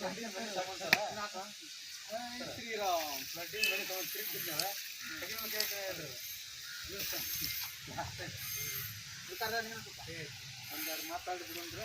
ಲಡ್ಡಿನ ಮನೆ ತಗೊಂಡ್ ಸರ, ಇನ್ನು ಹಾಕು. ಜೈ ಶ್ರೀರಾಮ್ ಲಡ್ಡಿನ ಮನೆ ತಗೊಂಡ್ ತಿರುಗ್ತಿದ್ನವ. ತೆಗಿನೋ ಕೈ ಕೈ ಅದು. ಇದು ಸಾಕ್. ಬೇಕಾದ್ರೆ ನೀನು ಸ್ವಲ್ಪ. ಒಂದೆರಡು ಮಾತಾಡಿದ್ರು ಅಂದ್ರೆ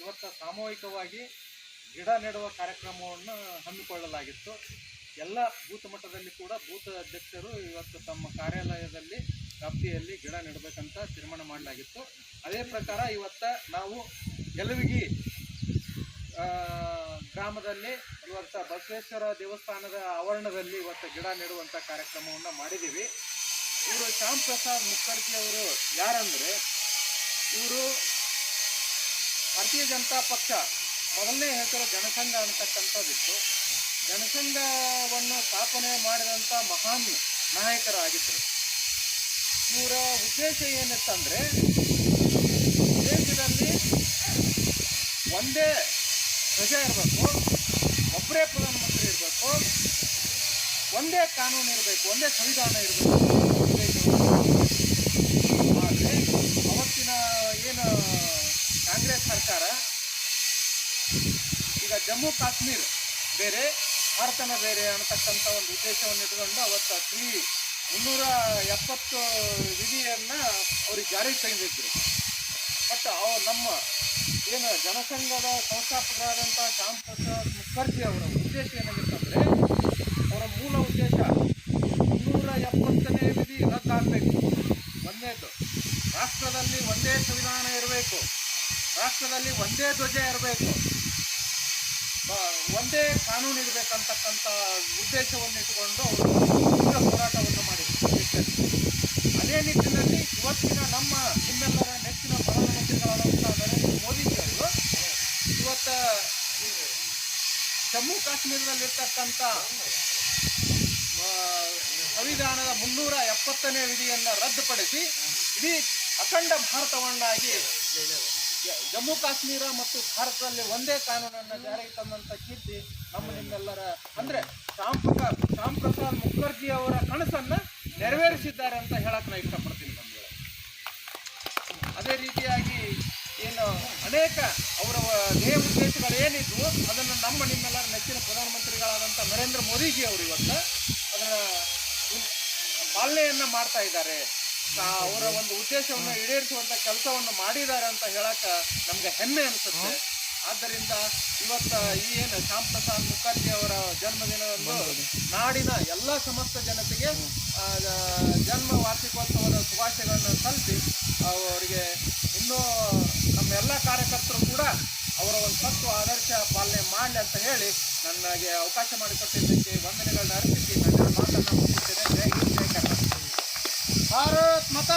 ಇವತ್ತು ಸಾಮೂಹಿಕವಾಗಿ ಗಿಡ ನೆಡುವ ಕಾರ್ಯಕ್ರಮವನ್ನು ಹಮ್ಮಿಕೊಳ್ಳಲಾಗಿತ್ತು. ಎಲ್ಲ ಬೂತ್ ಮಟ್ಟದಲ್ಲಿ ಕೂಡ ಬೂತ್ ಅಧ್ಯಕ್ಷರು ಇವತ್ತು ತಮ್ಮ ಕಾರ್ಯಾಲಯದಲ್ಲಿ ವ್ಯಾಪ್ತಿಯಲ್ಲಿ ಗಿಡ ನೆಡಬೇಕಂತ ತೀರ್ಮಾನ ಮಾಡಲಾಗಿತ್ತು. ಅದೇ ಪ್ರಕಾರ ಇವತ್ತು ನಾವು ಗೆಲುವಿಗಿ ಗ್ರಾಮದಲ್ಲಿ ಇವತ್ತು ಬಸವೇಶ್ವರ ದೇವಸ್ಥಾನದ ಆವರಣದಲ್ಲಿ ಇವತ್ತು ಗಿಡ ನೆಡುವಂಥ ಕಾರ್ಯಕ್ರಮವನ್ನು ಮಾಡಿದ್ದೀವಿ. ಇವರು ಶ್ಯಾಮ್ ಪ್ರಸಾದ್ ಮುಖರ್ಜಿ ಅವರು ಯಾರಂದರೆ, ಇವರು ಭಾರತೀಯ ಜನತಾ ಪಕ್ಷ ಮೊದಲನೇ ಹೆಸರು ಜನಸಂಘ ಅಂತಕ್ಕಂಥದ್ದಿತ್ತು. ಜನಸಂಘವನ್ನು ಸ್ಥಾಪನೆ ಮಾಡಿದಂಥ ಮಹಾನ್ ನಾಯಕರಾಗಿದ್ದರು ಇವರ ಉದ್ದೇಶ ಏನಿತ್ತಂದರೆ ದೇಶದಲ್ಲಿ ಒಂದೇ ಧ್ವಜ ಇರಬೇಕು, ಒಬ್ಬರೇ ಪ್ರಧಾನಮಂತ್ರಿ ಇರಬೇಕು, ಒಂದೇ ಕಾನೂನು ಇರಬೇಕು, ಒಂದೇ ಸಂವಿಧಾನ ಇರಬೇಕು. ಸರ್ಕಾರ ಈಗ ಜಮ್ಮು ಕಾಶ್ಮೀರ್ ಬೇರೆ, ಭಾರತನ ಬೇರೆ ಅನ್ನತಕ್ಕಂಥ ಒಂದು ಉದ್ದೇಶವನ್ನು ಇಟ್ಕೊಂಡು ಅವತ್ತು ತ್ರೀ ಮುನ್ನೂರ ಎಪ್ಪತ್ತು ವಿಧಿಯನ್ನು ಅವ್ರಿಗೆ ಜಾರಿಗೆ ತಂದಿದ್ರು. ಬಟ್ ಅವ ನಮ್ಮ ಏನು ಜನಸಂಘದ ಸಂಸ್ಥಾಪಕರಾದಂಥ ಶ್ಯಾಮ್ ಪ್ರಸಾದ್ ಮುಖರ್ಜಿ ಅವರ ಉದ್ದೇಶ ಏನಾಗಿತ್ತಂದರೆ ಅವರ ಮೂಲ ಉದ್ದೇಶ ಮುನ್ನೂರ ಎಪ್ಪತ್ತನೇ ವಿಧಿ ರದ್ದಾಗಬೇಕು. ಒಂದೇದು, ರಾಷ್ಟ್ರದಲ್ಲಿ ಒಂದೇ ಸಂವಿಧಾನ ಇರಬೇಕು. ರಾಷ್ಟ್ರದಲ್ಲಿ ಒಂದೇ ಧ್ವಜ ಇರಬೇಕು. ಒಂದೇ ಕಾನೂನು ಇರಬೇಕಂತಕ್ಕಂಥ ಉದ್ದೇಶವನ್ನು ಇಟ್ಟುಕೊಂಡು ಹೋರಾಟವನ್ನು ಮಾಡಿದರು. ಅದೇ ನಿಟ್ಟಿನಲ್ಲಿ ಇವತ್ತಿನ ನಮ್ಮ ನಿಮ್ಮೆಲ್ಲರ ನೆಚ್ಚಿನ ಪ್ರಧಾನಮಂತ್ರಿಗಳಾದಂಥ ನರೇಂದ್ರ ಮೋದಿಜಿಯವರು ಇವತ್ತ ಜಮ್ಮು ಕಾಶ್ಮೀರದಲ್ಲಿರ್ತಕ್ಕಂಥ ಸಂವಿಧಾನದ ಮುನ್ನೂರ ಎಪ್ಪತ್ತನೇ ವಿಧಿಯನ್ನು ರದ್ದುಪಡಿಸಿ ಇಡೀ ಅಖಂಡ ಭಾರತವನ್ನಾಗಿ ಜಮ್ಮು ಕಾಶ್ಮೀರ ಮತ್ತು ಭಾರತದಲ್ಲಿ ಒಂದೇ ಕಾನೂನನ್ನು ಜಾರಿಗೆ ತಂದಂಥ ಕೀರ್ತಿ ನಮ್ಮ ನಿಮ್ಮೆಲ್ಲರ ಅಂದ್ರೆ ಶ್ಯಾಮ್ ಪ್ರಸಾದ್ ಶ್ಯಾಮ್ ಪ್ರಸಾದ್ ಮುಖರ್ಜಿ ಅವರ ಕನಸನ್ನು ನೆರವೇರಿಸಿದ್ದಾರೆ ಅಂತ ಹೇಳಕ್ಕೆ ನಾ ಇಷ್ಟಪಡ್ತೀನಿ ಬಂಧುಗಳೇ. ಅದೇ ರೀತಿಯಾಗಿ ಏನು ಅನೇಕ ಅವರ ಧ್ಯೇಯ ಉದ್ದೇಶಗಳು ಏನಿದ್ವು, ಅದನ್ನು ನಮ್ಮ ನಿಮ್ಮೆಲ್ಲರ ನೆಚ್ಚಿನ ಪ್ರಧಾನಮಂತ್ರಿಗಳಾದಂಥ ನರೇಂದ್ರ ಮೋದಿಜಿ ಅವರು ಇವತ್ತು ಅದರ ಪಾಲನೆಯನ್ನ ಮಾಡ್ತಾ ಇದ್ದಾರೆ. ಅವರ ಒಂದು ಉದ್ದೇಶವನ್ನು ಈಡೇರಿಸುವಂತ ಕೆಲಸವನ್ನು ಮಾಡಿದ್ದಾರೆ ಅಂತ ಹೇಳಕ್ಕ ನಮ್ಗೆ ಹೆಮ್ಮೆ ಅನಿಸುತ್ತೆ. ಆದ್ದರಿಂದ ಇವತ್ತ ಈ ಏನು ಶ್ಯಾಮ್ ಪ್ರಸಾದ್ ಮುಖರ್ಜಿ ಅವರ ಜನ್ಮದಿನದಂದು ನಾಡಿನ ಎಲ್ಲ ಸಮಸ್ತ ಜನತೆಗೆ ಜನ್ಮ ವಾರ್ಷಿಕೋತ್ಸವದ ಶುಭಾಶಯಗಳನ್ನು ಸಲ್ಲಿಸಿ ಅವರಿಗೆ ಇನ್ನೂ ನಮ್ಮ ಎಲ್ಲ ಕಾರ್ಯಕರ್ತರು ಕೂಡ ಅವರ ಒಂದು ತತ್ವ ಆದರ್ಶ ಪಾಲನೆ ಮಾಡಲಿ ಅಂತ ಹೇಳಿ ನನಗೆ ಅವಕಾಶ ಮಾಡಿಕೊಟ್ಟಿದ್ದಕ್ಕೆ ವಂದನೆಗಳನ್ನ ಅರ್ಪಿಸಿ ನನ್ನ ಮಾತನ್ನು